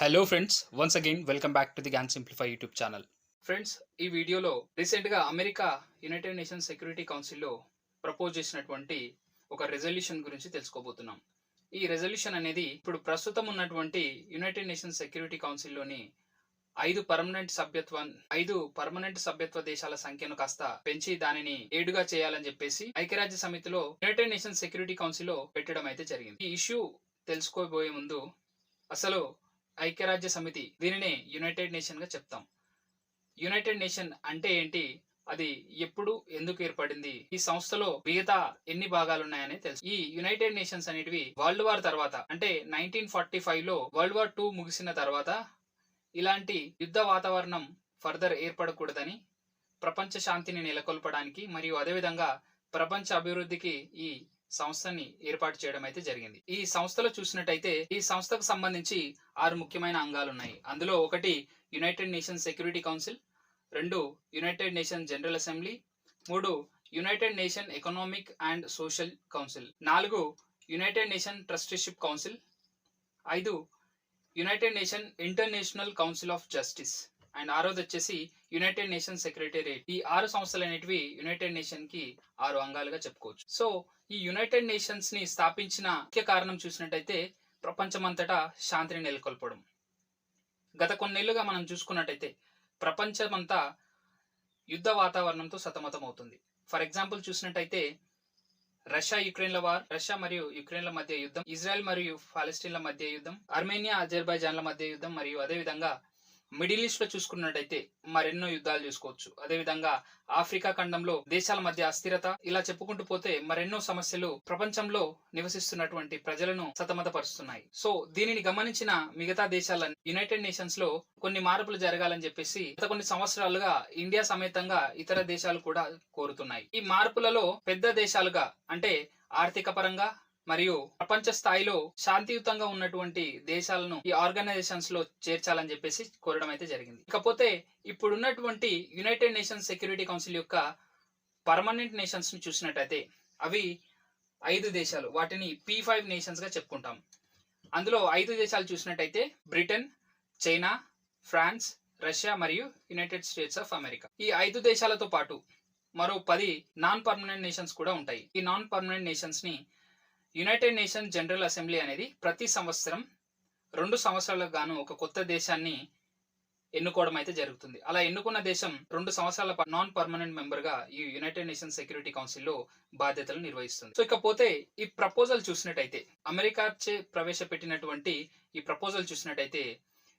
Hello friends once again welcome back to the Gyan simplify YouTube channel friends ఈ వీడియోలో రీసెంట్గా America United nations security కౌన్సిల్లో propose చేసినటువంటి ఒక రెజల్యూషన్ గురించి తెలుసుకోబోతున్నాం. ఈ రెజల్యూషన్ అనేది ఇప్పుడు ప్రస్తుతం ఉన్నటువంటి యునైటెడ్ నేషన్స్ సెక్యూరిటీ కౌన్సిల్లోని ఐదు పర్మనెంట్ సభ్యత్వం ఐదు పర్మనెంట్ సభ్యత్వ దేశాల సంఖ్యను కాస్త పెంచి దానిని ఏడుగా చేయాలని చెప్పేసి ఐక్యరాజ్య సమితిలో యునైటెడ్ నేషన్స్ సెక్యూరిటీ కౌన్సిల్లో పెట్టడం అయితే జరిగింది. ఈ ఇష్యూ తెలుసుకోబోయే ముందు అసలు ఐక్యరాజ్య సమితి దీనినే యునైటెడ్ నేషన్గా చెప్తాం. యునైటెడ్ నేషన్ అంటే ఏంటి? అది ఎప్పుడు ఎందుకు ఏర్పడింది? ఈ సంస్థలో మిగతా ఎన్ని భాగాలు ఉన్నాయని తెలుసు. ఈ యునైటెడ్ నేషన్స్ అనేటివి వరల్డ్ వార్ తర్వాత అంటే నైన్టీన్ ఫార్టీ ఫైవ్లో వరల్డ్ వార్ టూ ముగిసిన తర్వాత ఇలాంటి యుద్ధ వాతావరణం ఫర్దర్ ఏర్పడకూడదని ప్రపంచ శాంతిని నెలకొల్పడానికి మరియు అదేవిధంగా ప్రపంచ అభివృద్ధికి ఈ సంస్థని ఏర్పాటు చేయడం అయితే జరిగింది. ఈ సంస్థలో చూసినట్టయితే ఈ సంస్థకు సంబంధించి ఆరు ముఖ్యమైన అంగాలు ఉన్నాయి అందులో ఒకటి యునైటెడ్ నేషన్ సెక్యూరిటీ కౌన్సిల్ రెండు యునైటెడ్ నేషన్ జనరల్ అసెంబ్లీ మూడు United Nation Economic and Social Council నాలుగు యునైటెడ్ నేషన్ ట్రస్టీషిప్ కౌన్సిల్ ఐదు United Nation International Council of Justice and ఆరోది వచ్చేసి యునైటెడ్ నేషన్ సెక్రటేరియట్ ఈ ఆరు సంస్థలు అనేటివి యునైటెడ్ నేషన్కి ఆరు అంగాలుగా చెప్పుకోవచ్చు. సో ఈ యునైటెడ్ నేషన్స్ని స్థాపించిన ముఖ్య కారణం చూసినట్టయితే ప్రపంచమంతటా శాంతిని నెలకొల్పడం. గత కొన్నేళ్ళుగా మనం చూసుకున్నట్టయితే ప్రపంచమంతా యుద్ధ వాతావరణంతో సతమతం అవుతుంది ఫర్ ఎగ్జాంపుల్ చూసినట్టయితే రష్యా యుక్రెయిన్ల వార్ రష్యా మరియు యుక్రెయిన్ల మధ్య యుద్ధం ఇజ్రాయెల్ మరియు పాలెస్టీన్ల మధ్య యుద్ధం అర్మేనియా అజర్బైజాన్ల మధ్య యుద్ధం మరియు అదేవిధంగా మిడిల్ ఈస్ట్లో చూసుకున్నట్టయితే మరెన్నో యుద్ధాలు చూసుకోవచ్చు. అదేవిధంగా ఆఫ్రికా ఖండంలో దేశాల మధ్య అస్థిరత ఇలా చెప్పుకుంటూ పోతే మరెన్నో సమస్యలు ప్రపంచంలో నివసిస్తున్నటువంటి ప్రజలను సతమతపరుస్తున్నాయి. సో దీనిని గమనించిన మిగతా దేశాల యునైటెడ్ నేషన్స్లో కొన్ని మార్పులు జరగాలని చెప్పేసి గత కొన్ని సంవత్సరాలుగా ఇండియా సమేతంగా ఇతర దేశాలు కూడా కోరుతున్నాయి. ఈ మార్పులలో పెద్ద దేశాలుగా అంటే ఆర్థిక పరంగా మరియు ప్రపంచ స్థాయిలో శాంతియుతంగా ఉన్నటువంటి దేశాలను ఈ ఆర్గనైజేషన్స్లో చేర్చాలని చెప్పేసి కోరడం అయితే జరిగింది. ఇకపోతే ఇప్పుడున్నటువంటి యునైటెడ్ నేషన్స్ సెక్యూరిటీ కౌన్సిల్ యొక్క పర్మనెంట్ నేషన్స్ని చూసినట్టయితే అవి ఐదు దేశాలు వాటిని పి ఫైవ్ నేషన్స్గా చెప్పుకుంటాం. అందులో ఐదు దేశాలు చూసినట్టయితే బ్రిటన్ చైనా ఫ్రాన్స్ రష్యా మరియు యునైటెడ్ స్టేట్స్ ఆఫ్ అమెరికా. ఈ ఐదు దేశాలతో పాటు మరో పది నాన్ పర్మనెంట్ నేషన్స్ కూడా ఉంటాయి. ఈ నాన్ పర్మనెంట్ నేషన్స్ని యునైటెడ్ నేషన్ జనరల్ అసెంబ్లీ అనేది ప్రతి సంవత్సరం రెండు సంవత్సరాలకు గాను ఒక కొత్త దేశాన్ని ఎన్నుకోవడం అయితే జరుగుతుంది. అలా ఎన్నుకున్న దేశం రెండు సంవత్సరాల నాన్ పర్మనెంట్ మెంబర్గా ఈ యునైటెడ్ నేషన్ సెక్యూరిటీ కౌన్సిల్లో బాధ్యతలు నిర్వహిస్తుంది. సో ఇకపోతే ఈ ప్రపోజల్ చూసినట్టయితే అమెరికా చే ప్రవేశపెట్టినటువంటి ఈ ప్రపోజల్ చూసినట్టయితే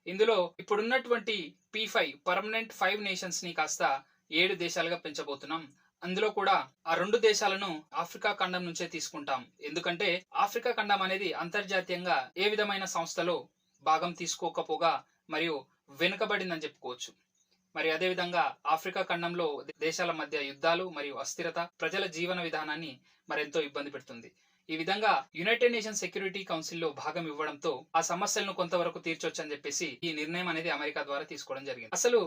ఇందులో ఇప్పుడున్నటువంటి పి ఫైవ్ పర్మనెంట్ ఫైవ్ నేషన్స్ని కాస్త ఏడు దేశాలుగా పెంచబోతున్నాం. అందులో కూడా ఆ రెండు దేశాలను ఆఫ్రికా ఖండం నుంచే తీసుకుంటాం. ఎందుకంటే ఆఫ్రికా ఖండం అనేది అంతర్జాతీయంగా ఏ విధమైన సంస్థలో భాగం తీసుకోకపోగా మరియు వెనుకబడిందని చెప్పుకోవచ్చు. మరి అదేవిధంగా ఆఫ్రికా ఖండంలో దేశాల మధ్య యుద్ధాలు మరియు అస్థిరత ప్రజల జీవన విధానాన్ని మరెంతో ఇబ్బంది పెడుతుంది. ఈ విధంగా యునైటెడ్ నేషన్ సెక్యూరిటీ కౌన్సిల్లో భాగం ఇవ్వడంతో ఆ సమస్యలను కొంతవరకు తీర్చొచ్చని చెప్పేసి ఈ నిర్ణయం అనేది అమెరికా ద్వారా తీసుకోవడం జరిగింది. అసలు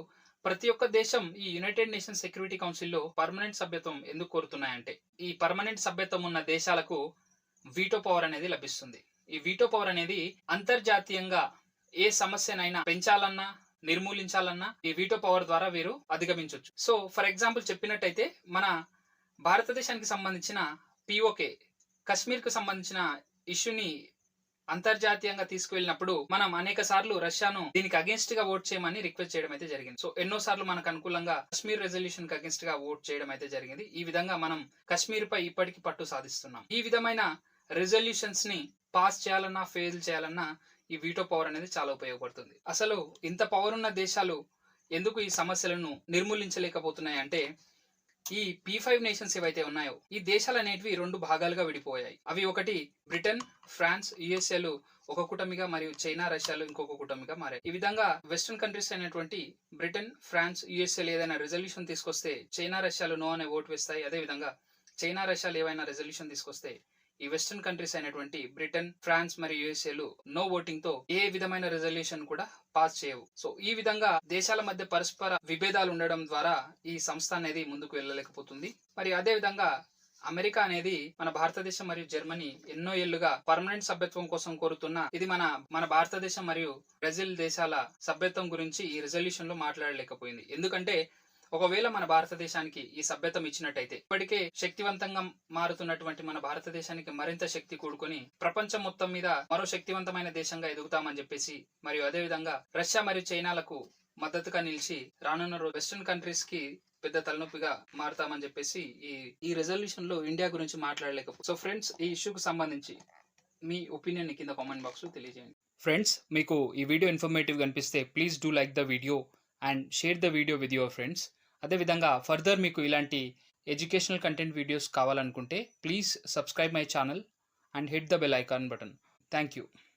ప్రతి ఒక్క దేశం ఈ యునైటెడ్ నేషన్స్ సెక్యూరిటీ కౌన్సిల్లో పర్మనెంట్ సభ్యత్వం ఎందుకు కోరుతున్నాయంటే ఈ పర్మనెంట్ సభ్యత్వం ఉన్న దేశాలకు వీటో పవర్ అనేది లభిస్తుంది. ఈ వీటో పవర్ అనేది అంతర్జాతీయంగా ఏ సమస్యనైనా పెంచాలన్నా నిర్మూలించాలన్నా ఈ వీటో పవర్ ద్వారా వీరు అధిగమించవచ్చు సో ఫర్ ఎగ్జాంపుల్ చెప్పినట్టయితే మన భారతదేశానికి సంబంధించిన పిఓకే కశ్మీర్కు సంబంధించిన ఇష్యూని అంతర్జాతీయంగా తీసుకువెళ్ళినప్పుడు మనం అనేక సార్లు రష్యాను దీనికి అగేన్స్ట్గా ఓట్ చేయమని రిక్వెస్ట్ చేయడం అయితే జరిగింది. సో ఎన్నో సార్లు మనకు అనుకూలంగా కశ్మీర్ రెజల్యూషన్కి అగేన్స్ట్గా ఓట్ చేయడం అయితే జరిగింది. ఈ విధంగా మనం కశ్మీర్ పై ఇప్పటికీ పట్టు సాధిస్తున్నాం. ఈ విధమైన రెజల్యూషన్స్ని పాస్ చేయాలన్నా ఫెయిల్ చేయాలన్నా ఈ వీటో పవర్ అనేది చాలా ఉపయోగపడుతుంది. అసలు ఇంత పవర్ ఉన్న దేశాలు ఎందుకు ఈ సమస్యలను నిర్మూలించలేకపోతున్నాయి అంటే ఈ పి ఫైవ్ నేషన్స్ ఏవైతే ఉన్నాయో ఈ దేశాలు అనేటివి రెండు భాగాలుగా విడిపోయాయి. అవి ఒకటి బ్రిటన్ ఫ్రాన్స్ యుఎస్ఏలు ఒక కూటమిగా మరియు చైనా రష్యాలు ఇంకొక కూటమిగా మారాయి. ఈ విధంగా వెస్టర్న్ కంట్రీస్ అయినటువంటి బ్రిటన్ ఫ్రాన్స్ యుఎస్ఏలు ఏదైనా రెజల్యూషన్ తీసుకొస్తే చైనా రష్యాలు నో అనే ఓటు వేస్తాయి. అదే విధంగా చైనా రష్యాలు ఏవైనా రెజల్యూషన్ తీసుకొస్తే ఈ వెస్టర్న్ కంట్రీస్ అయినటువంటి బ్రిటన్ ఫ్రాన్స్ మరియు యుఎస్ఏలు నో ఓటింగ్తో ఏ విధమైన రెజల్యూషన్ కూడా పాస్ చేయవు. సో ఈ విధంగా దేశాల మధ్య పరస్పర విభేదాలు ఉండడం ద్వారా ఈ సంస్థ అనేది ముందుకు వెళ్ళలేకపోతుంది. మరి అదే విధంగా అమెరికా అనేది మన భారతదేశం మరియు జర్మనీ ఎన్నో ఏళ్ళుగా పర్మనెంట్ సభ్యత్వం కోసం కోరుతున్న ఇది మన మన భారతదేశం మరియు బ్రెజిల్ దేశాల సభ్యత్వం గురించి ఈ రిజల్యూషన్లో మాట్లాడలేకపోయింది. ఎందుకంటే ఒకవేళ మన భారతదేశానికి ఈ సభ్యత్వం ఇచ్చినట్టయితే ఇప్పటికే శక్తివంతంగా మారుతున్నటువంటి మన భారతదేశానికి మరింత శక్తి కూడుకొని ప్రపంచం మొత్తం మీద మరో శక్తివంతమైన దేశంగా ఎదుగుతామని చెప్పేసి మరియు అదే విధంగా రష్యా మరియు చైనాలకు మద్దతుగా నిలిచి రానున్న రో- వెస్టర్న్ కంట్రీస్కి పెద్ద తలనొప్పిగా మారుతామని చెప్పేసి ఈ ఈ రెజల్యూషన్లో ఇండియా గురించి మాట్లాడలేక సో ఫ్రెండ్స్ ఈ ఇష్యూకి సంబంధించి మీ ఒపీనియన్ కింద కామెంట్ బాక్స్ తెలియజేయండి. ఫ్రెండ్స్ మీకు ఈ వీడియో ఇన్ఫర్మేటివ్ కనిపిస్తే please do like the video and share the video with your friends. అదేవిధంగా ఫర్దర్ మీకు ఇలాంటి ఎడ్యుకేషనల్ కంటెంట్ వీడియోస్ కావాలనుకుంటే please subscribe my channel and hit the bell icon button thank you